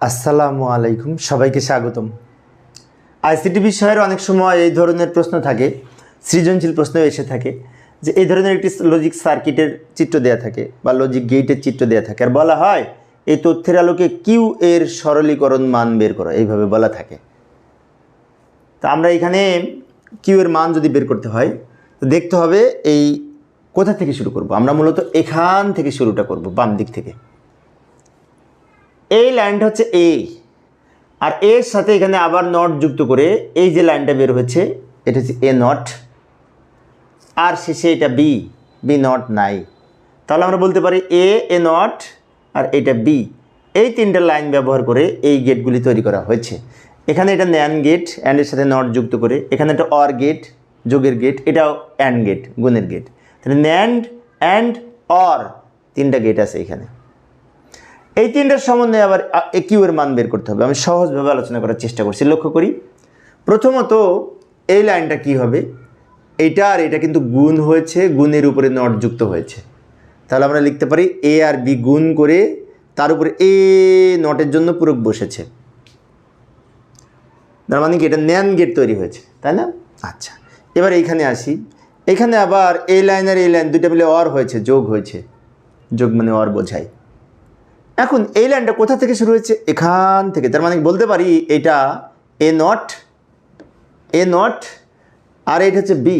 আসসালামু আলাইকুম, সবাইকে স্বাগতম। আইসিটি বিষয়ের অনেক সময় এই ধরনের প্রশ্ন থাকে, সৃজনশীল প্রশ্ন এসে থাকে, যে এই ধরনের একটি লজিক সার্কিটের চিত্র দেওয়া থাকে বা লজিক গেটের চিত্র দেওয়া থাকে। আর বলা হয়, এই তথ্যের আলোকে কিউ এর সরলীকরণ মান বের করো, এইভাবে বলা থাকে। তা আমরা এখানে কিউ এর মান যদি বের করতে হয়, তো দেখতে হবে এই কোথা থেকে শুরু করব? আমরা মূলত এখান থেকে শুরুটা করব, বাম দিক থেকে। এই লাইনটা হচ্ছে এ আর এর সাথে এখানে আবার নট যুক্ত করে এই যে লাইনটা বের হয়েছে, এটা হচ্ছে এ নট আর শেষে এটা বি বি নট নাই। তাহলে আমরা বলতে পারি এ এ নট আর এটা বি এই তিনটা লাইন ব্যবহার করে এই গেটগুলি তৈরি করা হয়েছে। এখানে এটা ন্যান গেট অ্যান্ডের সাথে নট যুক্ত করে, এখানে একটা অর গেট যোগের গেট এটাও অ্যান্ড গেট গুণের গেট তাহলে ন্যান্ড অ্যান্ড অর তিনটা গেট আছে এখানে। এই তিনটার সম্বন্ধে আবার কিউ এর মান বের করতে হবে। আমি সহজভাবে আলোচনা করার চেষ্টা করছি। লক্ষ্য করি, প্রথমত এই লাইনটা কি হবে? এইটা আর এটা কিন্তু গুণ হয়েছে, গুণের উপরে নট যুক্ত হয়েছে। তাহলে আমরা লিখতে পারি এ আর বি গুণ করে তার উপরে এ নটের জন্য পূরক বসেছে। তার মানে কি? এটা ন্যান গেট তৈরি হয়েছে, তাই না? আচ্ছা এবার এইখানে আসি। এখানে আবার এই লাইন আর এই লাইন দুইটা মিলে অর হয়েছে, যোগ হয়েছে। যোগ মানে অর বোঝায়। এখন এই লাইনটা কোথা থেকে শুরু হয়েছে? এখান থেকে। তার মানে বলতে পারি, এটা এ নট এ নট আর এটা হচ্ছে বি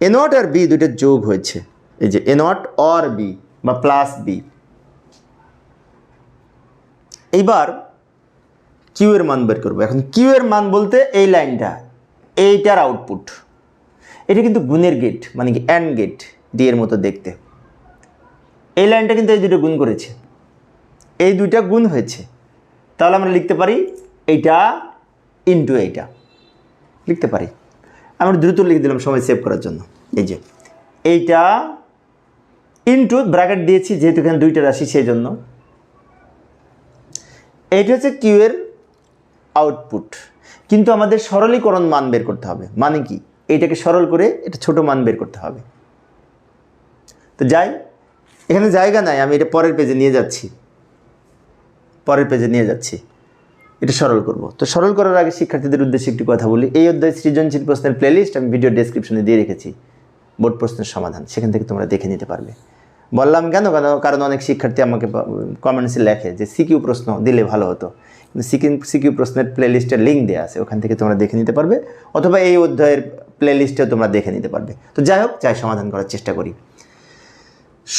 এ নট আর বি দুইটা যোগ হয়েছে। এই যে এ নট অর বি বা প্লাস বি এইবার কিউ এর মান বের করব। এখন কিউ এর মান বলতে এই লাইনটা এইটার আউটপুট এটা কিন্তু গুণের গেট মানে কি অ্যান্ড গেট ডি এর মতো দেখতে। এই লাইনটা কিন্তু এই দুটো গুণ করেছে। এই দুইটা গুণ হয়েছে। তাহলে আমরা লিখতে পারি এইটা ইন্টু এইটা। লিখতে পারি। আমরা দ্রুত লিখে দিলাম, সময় সেভ করার জন্য। এই যে, এইটা ইন্টু ব্র্যাকেট দিয়েছি, যেহেতু এখানে দুইটা রাশি সেই জন্য এইটা হচ্ছে কিউ এর আউটপুট কিন্তু আমাদের সরলীকরণ মান বের করতে হবে। মানে কি? এইটাকে সরল করে এটা ছোট মান বের করতে হবে। তো যাই, এখানে জায়গা নাই, আমি এটা পরের পেজে নিয়ে যাচ্ছি। পরের পেজে নিয়ে যাচ্ছি। এটা সরল করব। তো সরল করার আগে শিক্ষার্থীদের উদ্দেশ্যে একটি কথা বলি। এই অধ্যায় সৃজনশীল প্রশ্নের প্লেলিস্ট আমি ভিডিও ডেসক্রিপশনে দিয়ে রেখেছি। বোর্ড প্রশ্নের সমাধান, সেখান থেকে তোমরা দেখে নিতে পারবে। বললাম কেন? কেন? কারণ অনেক শিক্ষার্থী আমাকে কমেন্টসে লেখে যে সিকিউ প্রশ্ন দিলে ভালো হতো। কিন্তু সিকিউ সিকিউ প্রশ্নের প্লেলিস্টের লিঙ্ক দেওয়া আছে। ওখান থেকে তোমরা দেখে নিতে পারবে। অথবা এই অধ্যায়ের প্লেলিস্টেও তোমরা দেখে নিতে পারবে। তো যাই হোক, যাই সমাধান করার চেষ্টা করি।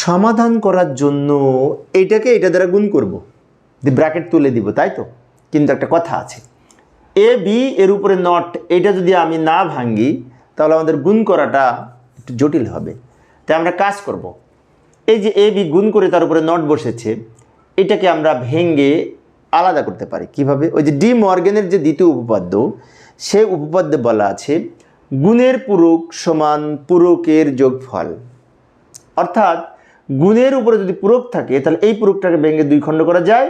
সমাধান করার জন্য এইটাকে এটা দ্বারা গুণ করব। দি ব্র্যাকেট তুলে দিব, তাই তো? কিন্তু একটা কথা আছে। এ বি এর উপরে নট এটা যদি আমি না ভাঙ্গি, তাহলে আমাদের গুণ করাটা একটু জটিল হবে। তাই আমরা কাজ করব। এই যে এ বি গুণ করে তার উপরে নট বসেছে, এটাকে আমরা ভেঙ্গে আলাদা করতে পারি। কীভাবে? ওই যে ডি মর্গেনের যে দ্বিতীয় উপপাদ্য সে উপপাদ্যে বলা আছে, গুণের পূরক সমান পূরকের যোগফল। অর্থাৎ, গুণের উপরে যদি পূরক থাকে, তাহলে এই পূরকটাকে ভেঙে দুই খণ্ড করা যায়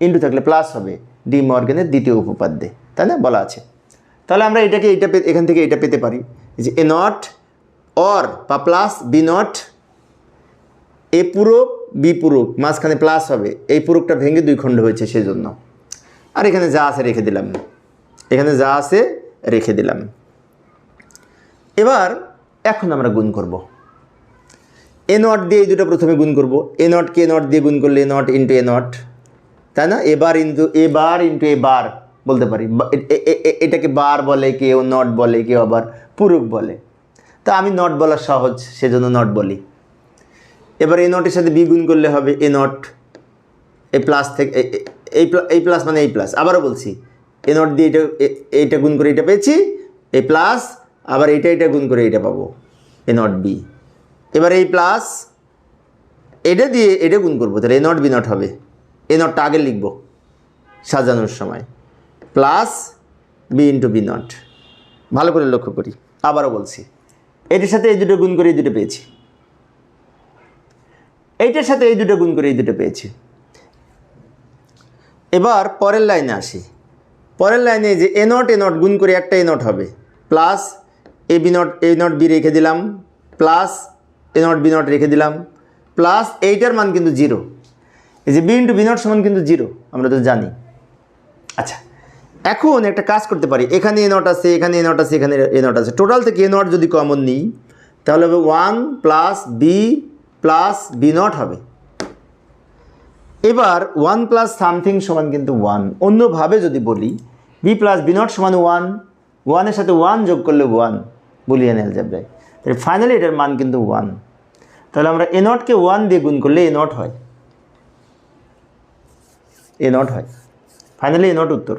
ইন্টু থাকলে প্লাস হবে ডি মর্গেনের দ্বিতীয় উপপাদ্যে, তাই না? বলা আছে। তাহলে আমরা এটাকে এটা এখান থেকে এটা পেতে পারি যে এ নট অর বা প্লাস বি নট এ পূরক বি পূরক, মাঝখানে প্লাস হবে, এই পূরকটা ভেঙে দুই খণ্ড হয়েছে সেজন্য। আর এখানে যা আছে রেখে দিলাম। এখানে যা আছে রেখে দিলাম। এবার এখন আমরা গুণ করব। এ নট দিয়ে এই দুটো প্রথমে গুণ করব। এ নট কে নট দিয়ে গুণ করলে A not into A not তাই না? এবার ইন্টু এবার ইন্টু এ বার বলতে পারি। এটাকে বার বলে, কেউ নট বলে, কেউ আবার পুরুক বলে। তা আমি নট বলা সহজ, সেজন্য নট বলি। এবার এ নটের সাথে বি গুণ করলে হবে এ নট এ প্লাস থেকে এই এই প্লাস মানে এই প্লাস আবারও বলছি এ নট দিয়ে এটা এইটা গুণ করে এটা পেয়েছি এ প্লাস আবার এইটা এটা গুণ করে এটা পাবো এ নট বি এবার এই প্লাস এটা দিয়ে, এটা গুণ করব, তাহলে এ নট বি নট হবে। এ নটটা আগে লিখব সাজানোর সময়। Plus B into B not ভালো করে লক্ষ্য করি, আবারও বলছি। এটার সাথে এই দুটো গুণ করে এই দুটো পেয়েছি। এইটার সাথে এই দুটো গুণ করে এই দুটো পেয়েছি। এবার পরের লাইনে আসি। পরের লাইনে যে এ নট এ নট গুণ করে একটা এ নট হবে। Plus A B not A not B রেখে দিলাম। Plus A not B not রেখে দিলাম। প্লাস এইটার মান কিন্তু জিরো এই যে বি ইন্টু বি নট সমান কিন্তু জিরো আমরা তো জানি। আচ্ছা এখন একটা কাজ করতে পারি। এখানে এ নট আছে, এখানে এ নট আছে, এখানে এ নট আছে। টোটাল থেকে এ নট যদি কমন নিই, তাহলে হবে one plus B plus B not হবে। এবার ওয়ান প্লাস সামথিং সমান কিন্তু ওয়ান অন্যভাবে যদি বলি বি প্লাস বি নট সমান ওয়ান ওয়ানের সাথে ওয়ান যোগ করলে ওয়ান বুলিয়ান অ্যালজাবরায় তাহলে ফাইনালি এটার মান কিন্তু ওয়ান তাহলে আমরা এ নটকে ওয়ান দিয়ে গুণ করলে এ নট হয়। এ নট হয়। ফাইনালি এ নট উত্তর।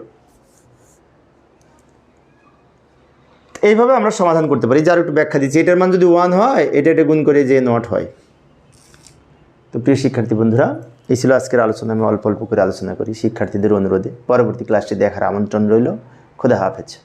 এইভাবে আমরা সমাধান করতে পারি। যার একটু ব্যাখ্যা দিচ্ছি, এটার মান যদি ওয়ান হয়, এটা এটা গুণ করে যে নট হয়। তো প্রিয় শিক্ষার্থী বন্ধুরা, এই ছিল আজকের আলোচনা। আমি অল্প অল্প করে আলোচনা করি শিক্ষার্থীদের অনুরোধে। পরবর্তী ক্লাসটি দেখার আমন্ত্রণ রইল। খোদা হাফেজ।